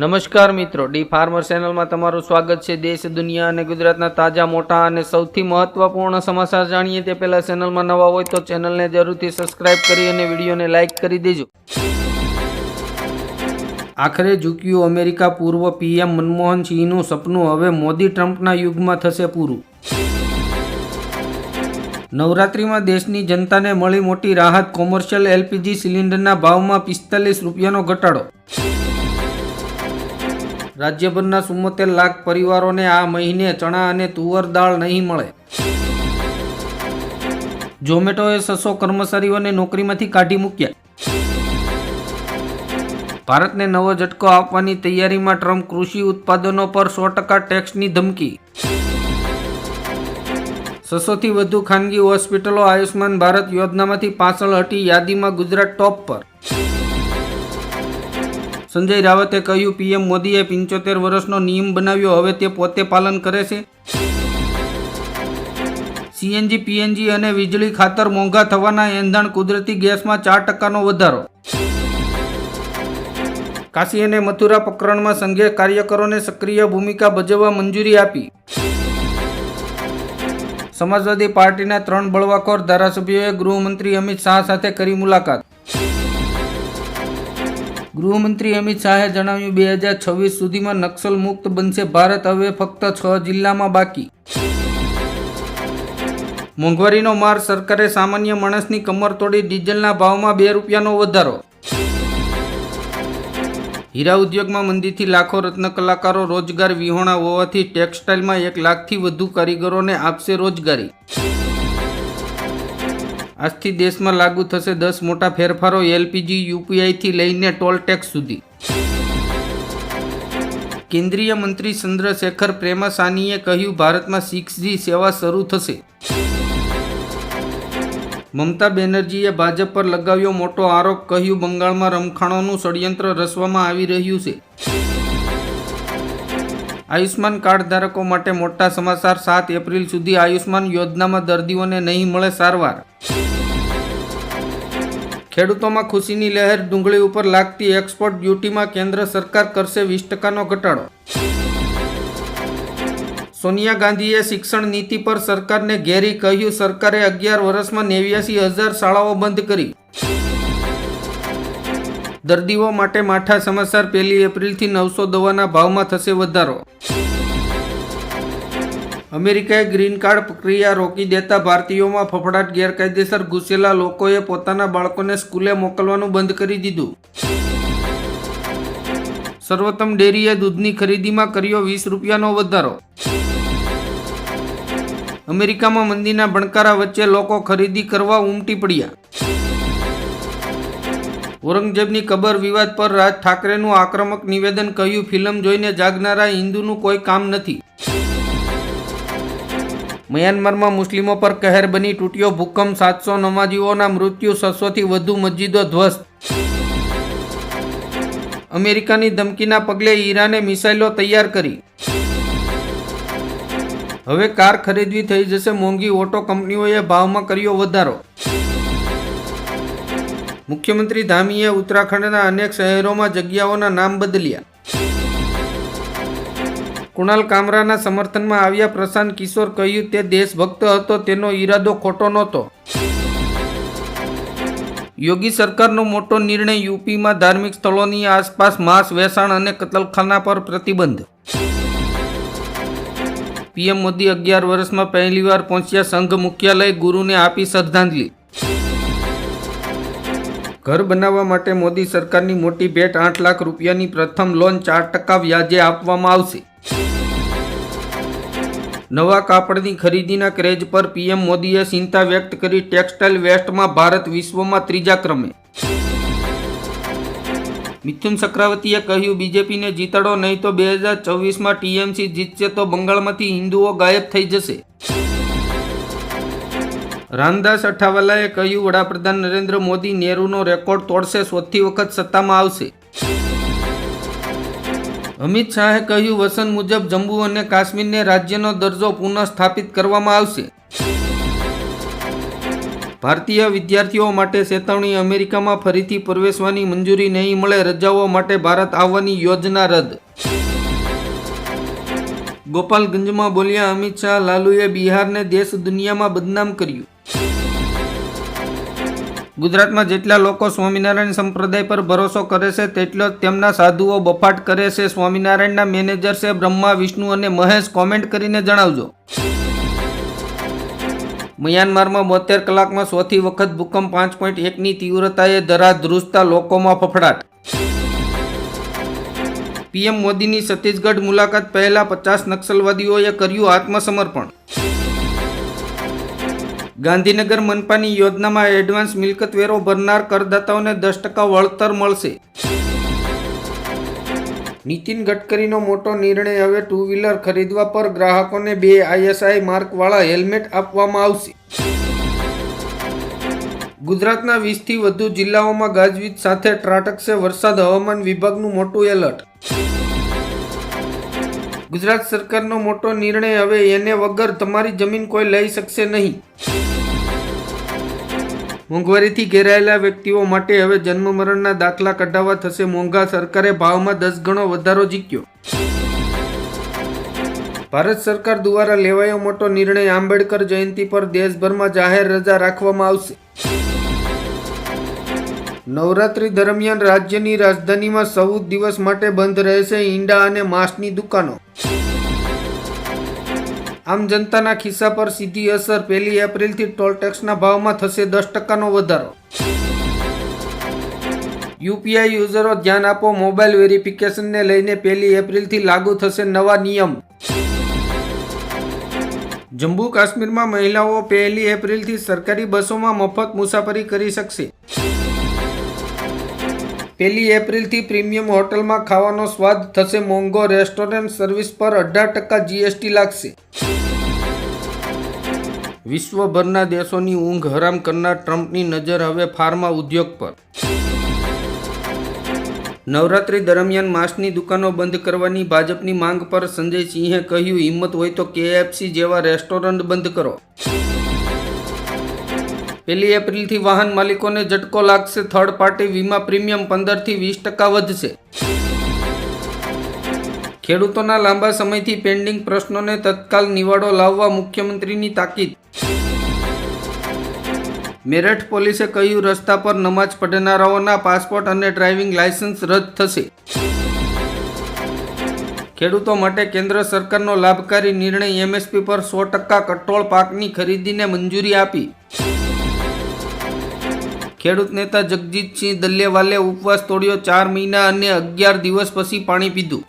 નમસ્કાર મિત્રો, D farmer ચેનલમાં તમારું સ્વાગત છે. દેશ, દુનિયા અને ગુજરાતના તાજા, મોટા અને સૌથી મહત્વપૂર્ણ સમાચાર જાણીએ તે પહેલા ચેનલમાં નવા હોય તો ચેનલને જરૂરથી સબસ્ક્રાઇબ કરી અને વિડીયોને લાઇક કરી દેજો. આખરે ઝૂક્યું અમેરિકા પૂર્વ પીએમ મનમોહન સિંહનું સપનું હવે મોદી ટ્રમ્પના યુગમાં થશે પૂરું. નવરાત્રિમાં દેશની જનતાને મળી મોટી રાહત કોમર્શિયલ એલપીજી સિલિન્ડરના ભાવમાં પિસ્તાલીસ રૂપિયાનો ઘટાડો. રાજ્યભરના ચુમ્મોતેર લાખ પરિવારોને આ મહિને ચણા અને તુવર દાળ નહીં મળે. ઝોમેટોએ છસો કર્મચારીઓને નોકરીમાંથી કાઢી મૂક્યા. ભારતને નવો ઝટકો આપવાની તૈયારીમાં ટ્રમ્પ કૃષિ ઉત્પાદનો પર સો ટકા ટેક્સની ધમકી. છસોથી વધુ ખાનગી હોસ્પિટલો આયુષ્માન ભારત યોજનામાંથી પાછળ હટી યાદીમાં ગુજરાત ટોપ પર. સંજય રાવતે કહ્યું, પીએમ મોદીએ પંચોતેર વર્ષનો નિયમ બનાવ્યો, હવે તે પોતે પાલન કરે છે. સીએનજી, પીએનજી અને વીજળી ખાતર મોંઘા થવાના એંધણ કુદરતી ગેસમાં ચાર ટકાનો વધારો. કાશી અને મથુરા પ્રકરણમાં સંઘે કાર્યકરોને સક્રિય ભૂમિકા ભજવવા મંજૂરી આપી. સમાજવાદી પાર્ટીના ત્રણ બળવાખોર ધારાસભ્યોએ ગૃહમંત્રી અમિત શાહ સાથે કરી મુલાકાત. ગૃહમંત્રી અમિત શાહે જણાવ્યું, બે હજાર છવ્વીસ સુધીમાં નક્સલ મુક્ત બનશે ભારત, હવે ફક્ત છ જિલ્લામાં બાકી. મોંઘવારીનો માર સરકારે સામાન્ય માણસની કમર તોડી ડીઝલના ભાવમાં બે રૂપિયાનો વધારો. હીરા ઉદ્યોગમાં મંદીથી લાખો રત્ન કલાકારો રોજગાર વિહોણા હોવાથી ટેક્સટાઇલમાં એક લાખથી વધુ કારીગરોને આપશે રોજગારી. આજથી દેશમાં લાગુ થશે દસ મોટા ફેરફારો એલપીજી, યુપીઆઈથી લઈને ટોલ સુધી. કેન્દ્રીય મંત્રી ચંદ્રશેખર પ્રેમાસાનીએ કહ્યું, ભારતમાં સિક્સ જી સેવા શરૂ થશે. મમતા બેનર્જીએ ભાજપ પર લગાવ્યો મોટો આરોપ, કહ્યું, બંગાળમાં રમખાણોનું ષડયંત્ર રચવામાં આવી રહ્યું છે. આયુષ્માન કાર્ડ ધારકો માટે મોટા સમાચાર સાત એપ્રિલ સુધી આયુષ્માન યોજનામાં દર્દીઓને નહીં મળે સારવાર. ખેડૂતોમાં ખુશીની લહેર ડુંગળી ઉપર લાગતી એક્સપોર્ટ ડ્યુટીમાં કેન્દ્ર સરકાર કરશે વીસ ટકાનો ઘટાડો. સોનિયા ગાંધીએ શિક્ષણ નીતિ પર સરકારને ઘેરી કહ્યું, સરકારે અગિયાર વર્ષમાં નેવ્યાસી હજાર શાળાઓ બંધ કરી. દર્દીઓ માટે માઠા સમાચાર પહેલી એપ્રિલથી નવસો દવાના ભાવમાં થશે વધારો. અમેરિકાએ ગ્રીન કાર્ડ પ્રક્રિયા રોકી દેતા ભારતીયોમાં ફફડાટ ગેરકાયદેસર ઘૂસેલા લોકોએ પોતાના બાળકોને સ્કૂલે મોકલવાનું બંધ કરી દીધું. સર્વોત્તમ ડેરીએ દૂધની ખરીદીમાં કર્યો વીસ રૂપિયાનો વધારો. અમેરિકામાં મંદીના ભણકારા વચ્ચે લોકો ખરીદી કરવા ઉમટી પડ્યા. ઔરંગઝેબની કબર વિવાદ પર રાજ ઠાકરેનું આક્રમક નિવેદન કહ્યું, ફિલ્મ જોઈને જાગનારા હિન્દુનું કોઈ કામ નથી. મ્યાનમારમાં મુસ્લિમો પર કહેર બની, તૂટ્યો ભૂકંપ, સાતસો નમાજીઓના મૃત્યુ, છસોથી વધુ મસ્જિદો ધ્વસ્ત. અમેરિકાની ધમકીના પગલે ઈરાને મિસાઇલો તૈયાર કરી. હવે કાર ખરીદવી થઈ જશે, મોંઘી ઓટો કંપનીઓએ ભાવમાં કર્યો વધારો. મુખ્યમંત્રી ધામીએ ઉત્તરાખંડના અનેક શહેરોમાં જગ્યાઓના નામ બદલ્યા. કુણાલ કામરાના સમર્થનમાં આવ્યા પ્રશાંત કિશોર કહ્યું, તે દેશભક્ત હતો, તેનો ઈરાદો ખોટો નહોતો. યોગી સરકારનો મોટો નિર્ણય યુપીમાં ધાર્મિક સ્થળોની આસપાસ માંસ વેચાણ અને કતલખાના પર પ્રતિબંધ. પીએમ મોદી અગિયાર વર્ષમાં પહેલીવાર પહોંચ્યા સંઘ મુખ્યાલય, ગુરુને આપી શ્રદ્ધાંજલિ. ઘર બનાવવા માટે મોદી સરકારની મોટી ભેટ આઠ લાખ રૂપિયાની પ્રથમ લોન ચાર ટકા વ્યાજે આપવામાં આવશે. નવા કાપડની ખરીદીના ક્રેજ પર પીએમ મોદીએ ચિંતા વ્યક્ત કરી ટેક્સટાઇલ વેસ્ટમાં ભારત વિશ્વમાં ત્રીજા ક્રમે. મિથુન ચક્રવર્તીએ કહ્યું, બીજેપીને જીતાડો નહીં તો બે હજાર ચોવીસમાં ટીએમસી જીતશે તો બંગાળમાંથી હિન્દુઓ ગાયબ થઈ જશે. રામદાસ અઠાવાલાએ કહ્યું, વડાપ્રધાન નરેન્દ્ર મોદી નેહરુનો રેકોર્ડ તોડશે ચોથી વખત સત્તામાં આવશે. અમિત શાહે કહ્યું વસન મુજબ જમ્મુ અને કાશ્મીરને રાજ્યનો દરજ્જો પુનઃ સ્થાપિત કરવામાં આવશે. ભારતીય વિદ્યાર્થીઓ માટે ચેતવણી, અમેરિકામાં ફરીથી પ્રવેશવાની મંજૂરી નહીં મળે, રજાઓ માટે ભારત આવવાની યોજના રદ. ગોપાલગંજમાં બોલ્યા અમિત શાહ, લાલુએ બિહારને દેશ દુનિયામાં બદનામ કર્યું. ગુજરાતમાં જેટલા લોકો સ્વામિનારાયણ સંપ્રદાય પર ભરોસો કરે છે, તેટલો તેમના સાધુઓ બફાટ કરે છે. સ્વામિનારાયણના મેનેજર છે બ્રહ્મા, વિષ્ણુ અને મહેશ. કોમેન્ટ કરીને જણાવજો. મ્યાનમારમાં બોતેર કલાકમાં ચોથી વખત ભૂકંપ પાંચ પોઈન્ટ એકની તીવ્રતાએ ધરા ધ્રુજતા લોકોમાં ફફડાટ. પીએમ મોદીની છત્તીસગઢ મુલાકાત પહેલા પચાસ નક્સલવાદીઓએ કર્યું આત્મસમર્પણ. ગાંધીનગર મનપાની યોજનામાં એડવાન્સ મિલકત વેરો ભરનાર કરદાતાઓને દસ ટકા વળતર મળશે. નીતિન ગડકરીનો મોટો નિર્ણય હવે ટુ વ્હીલર ખરીદવા પર ગ્રાહકોને બે આઈએસઆઈ માર્કવાળા હેલ્મેટ આપવામાં આવશે. ગુજરાતના વીસથી વધુ જિલ્લાઓમાં ગાજવીજ સાથે ત્રાટકશે વરસાદ હવામાન વિભાગનું મોટું એલર્ટ. ગુજરાત સરકારનો મોટો નિર્ણય હવે એને વગર તમારી જમીન કોઈ લઈ શકશે નહીં. મોંઘવારીથી ઘેરાયેલા વ્યક્તિઓ માટે હવે જન્મ મરણના દાખલા કઢાવવા થશે મોંઘા. સરકારે ભાવમાં દસ ગણો વધારો જીક્યો ભારત સરકાર દ્વારા લેવાયો મોટો નિર્ણય આંબેડકર જયંતિ પર દેશભરમાં જાહેર રજા રાખવામાં આવશે. નવરાત્રી દરમિયાન રાજ્યની રાજધાનીમાં ચૌદ દિવસ માટે બંધ રહેશે ઈંડા અને માંસની દુકાનો. આમ જનતાના ખિસ્સા પર સીધી અસર પહેલી એપ્રિલથી ટોલ ટેક્સના ભાવમાં થશે દસ ટકાનો વધારો. યુપીઆઈ યુઝરો ધ્યાન આપો, મોબાઈલ વેરિફિકેશનને લઈને પહેલી એપ્રિલથી લાગુ થશે નવા નિયમ. જમ્મુ કાશ્મીરમાં મહિલાઓ પહેલી એપ્રિલથી સરકારી બસોમાં મફત મુસાફરી કરી શકશે. પહેલી એપ્રિલથી પ્રીમિયમ હોટલમાં ખાવાનો સ્વાદ થશે મોંઘો. રેસ્ટોરન્ટ સર્વિસ પર અઢાર ટકા જીએસટી લાગશે. વિશ્વભરના દેશોની ઊંઘ હરામ કરનાર ટ્રમ્પની નજર હવે ફાર્મા ઉદ્યોગ પર. નવરાત્રી દરમિયાન માંસની દુકાનો બંધ કરવાની ભાજપની માંગ પર સંજય સિંહે કહ્યું, હિંમત હોય તો કેએફસી જેવા રેસ્ટોરન્ટ બંધ કરો. પહેલી એપ્રિલથી વાહન માલિકોને ઝટકો લાગશે. થર્ડ પાર્ટી વીમા પ્રીમિયમ પંદરથી વીસ ટકા વધશે. ખેડૂતોના લાંબા સમયથી પેન્ડિંગ પ્રશ્નોને તત્કાલ નિવાડો લાવવા મુખ્યમંત્રીની તાકીદ. મેરઠ પોલીસે કહ્યું, રસ્તા પર નમાજ પઢનારાઓના પાસપોર્ટ અને ડ્રાઇવિંગ લાયસન્સ રદ થશે. ખેડૂતો માટે કેન્દ્ર સરકારનો લાભકારી નિર્ણય એમએસપી પર સો ટકા કઠોળ પાકની ખરીદીને મંજૂરી આપી. ખેડૂત નેતા જગજીતસિંહ દલ્લેવાલે ઉપવાસ તોડ્યો ચાર મહિના અને અગિયાર દિવસ પછી પાણી પીધું.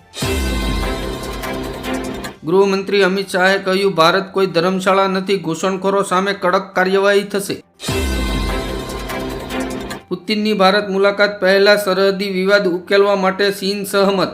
ગૃહમંત્રી અમિત શાહે કહ્યું, ભારત કોઈ ધર્મશાળા નથી, ઘૂસણખોરો સામે કડક કાર્યવાહી થશે. પુતિનની ભારત મુલાકાત પહેલા સરહદી વિવાદ ઉકેલવા માટે ચીન સહમત